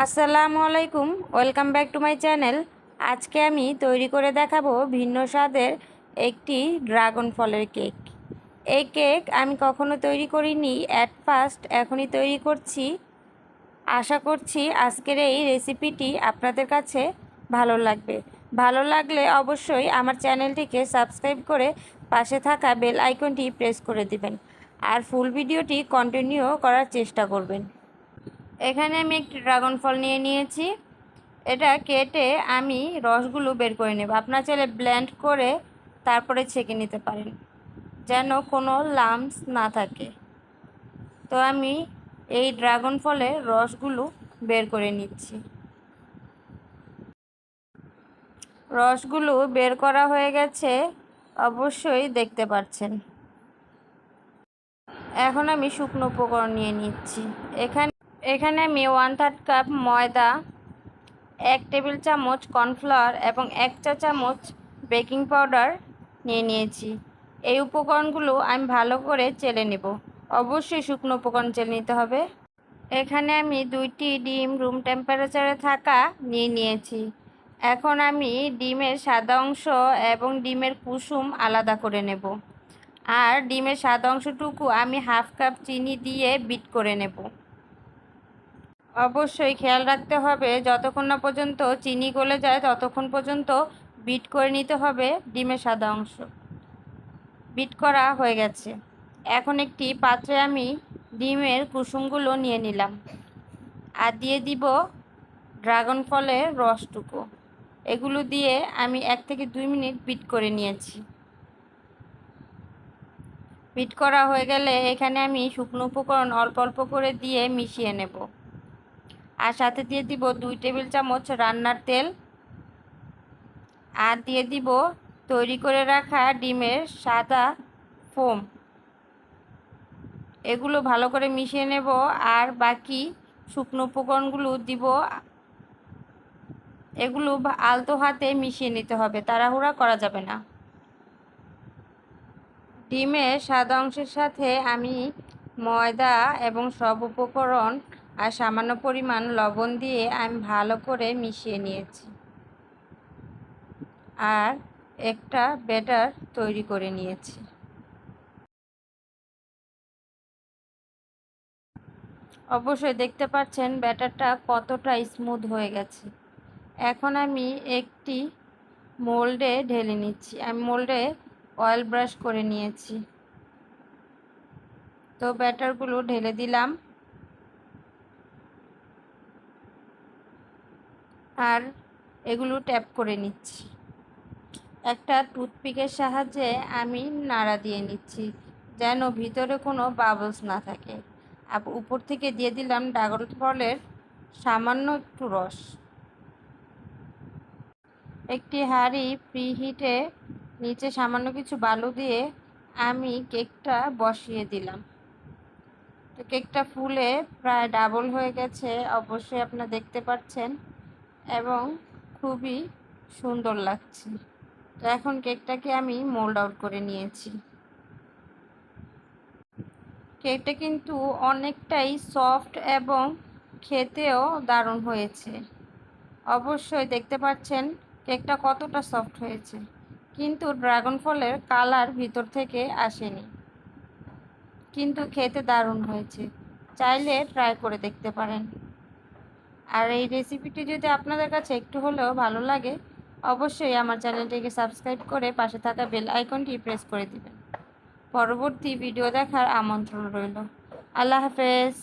আসসালামু আলাইকুম, welcome back to my channel. আজকে আমি তৈরি করে দেখাবো ভিন্ন স্বাদের একটি ড্রাগন ফলের কেক। এই কেক আমি কখনো তৈরি করিনি অ্যাট ফার্স্ট এখনই তৈরি করছি। আশা করছি আজকের এই রেসিপিটি আপনাদের কাছে ভালো লাগবে। ভালো লাগলে অবশ্যই আমার চ্যানেলটিকে সাবস্ক্রাইব করে পাশে থাকা বেল আইকনটি প্রেস করে দিবেন। আর ফুল ভিডিওটি কন্টিনিউ করার চেষ্টা করবেন। এখানে আমি একটি ড্রাগন ফল নিয়ে নিয়েছি। এটা কেটে আমি রসগুলো বের করে নেব। আপনার চাইলে ব্ল্যান্ড করে তারপরে ছেঁকে নিতে পারেন, যেন কোনো লামস না থাকে। তো আমি এই ড্রাগন ফলের রসগুলো বের করে নিচ্ছি। রসগুলো বের করা হয়ে গেছে, অবশ্যই দেখতে পাচ্ছেন। এখন আমি শুকনো উপকরণ নিয়ে নিচ্ছি। এখানে এখানে আমি ওয়ান থার্ড কাপ ময়দা, এক টেবিল চামচ কর্নফ্লাওয়ার এবং এক চা চামচ বেকিং পাউডার নিয়ে নিয়েছি। এই উপকরণগুলো আমি ভালো করে চেলে নেব। অবশ্যই শুকনো উপকরণ চেলে নিতে হবে। এখানে আমি দুইটি ডিম রুম টেম্পারেচারে থাকা নিয়ে নিয়েছি। এখন আমি ডিমের সাদা অংশ এবং ডিমের কুসুম আলাদা করে নেব। আর ডিমের সাদা অংশটুকু আমি হাফ কাপ চিনি দিয়ে বিট করে নেব। অবশ্যই খেয়াল রাখতে হবে, যতক্ষণ না পর্যন্ত চিনি গলে যায় ততক্ষণ পর্যন্ত বিট করে নিতে হবে ডিমের সাদা অংশ। বিট করা হয়ে গেছে। এখন একটি পাত্রে আমি ডিমের কুসুমগুলো নিয়ে নিলাম। আর দিয়ে দিব ড্রাগন ফলের রসটুকু। এগুলো দিয়ে আমি এক থেকে দুই মিনিট বিট করে নিয়েছি। বিট করা হয়ে গেলে এখানে আমি শুকনো উপকরণ অল্প অল্প করে দিয়ে মিশিয়ে নেব। আর সাথে দিয়ে দিব দুই টেবিল চামচ রান্নার তেল। আর দিয়ে দিব তৈরি করে রাখা ডিমের সাদা ফোম। এগুলো ভালো করে মিশিয়ে নেব। আর বাকি শুকনো উপকরণগুলো দিব। এগুলো আলতো হাতে মিশিয়ে নিতে হবে। তাড়াহুড়া করা যাবে না। ডিমের সাদা অংশের সাথে আমি ময়দা এবং সব উপকরণ আর সামান্য পরিমাণ লবণ দিয়ে আমি ভালো করে মিশিয়ে নিয়েছি। আর একটা ব্যাটার তৈরি করে নিয়েছি। অবশ্যই দেখতে পাচ্ছেন ব্যাটারটা কতটা স্মুথ হয়ে গেছে। এখন আমি একটি মোল্ডে ঢেলে নিচ্ছি। আমি মোল্ডে অয়েল ব্রাশ করে নিয়েছি। তো ব্যাটারগুলো ঢেলে দিলাম। আর এগুলো ট্যাপ করে নিচ্ছি। একটা টুথপিকের সাহায্যে আমি নাড়া দিয়ে নিচ্ছি, যেন ভিতরে কোনো বাবলস না থাকে। আর উপর থেকে দিয়ে দিলাম ড্রাগন ফলের সামান্য একটু রস। একটি হাঁড়ি প্রিহিটে নিচে সামান্য কিছু বালু দিয়ে আমি কেকটা বসিয়ে দিলাম। তো কেকটা ফুলে প্রায় ডাবল হয়ে গেছে, অবশ্যই আপনারা দেখতে পাচ্ছেন। এবং খুবই সুন্দর লাগছে। তো এখন কেকটাকে আমি মোল্ড আউট করে নিয়েছি। কেকটা কিন্তু অনেকটাই সফট এবং খেতেও দারুণ হয়েছে। অবশ্যই দেখতে পাচ্ছেন কেকটা কতটা সফট হয়েছে। কিন্তু ড্রাগন ফলের কালার ভিতর থেকে আসেনি। কিন্তু খেতে দারুণ হয়েছে। চাইলে ট্রাই করে দেখতে পারেন। আর এই রেসিপিটি যদি আপনাদের কাছে একটু হলেও ভালো লাগে, অবশ্যই আমার চ্যানেলটিকে সাবস্ক্রাইব করে পাশে থাকা বেল আইকনটি প্রেস করে দিবেন। পরবর্তী ভিডিও দেখার আমন্ত্রণ রইল। আল্লাহ হাফেজ।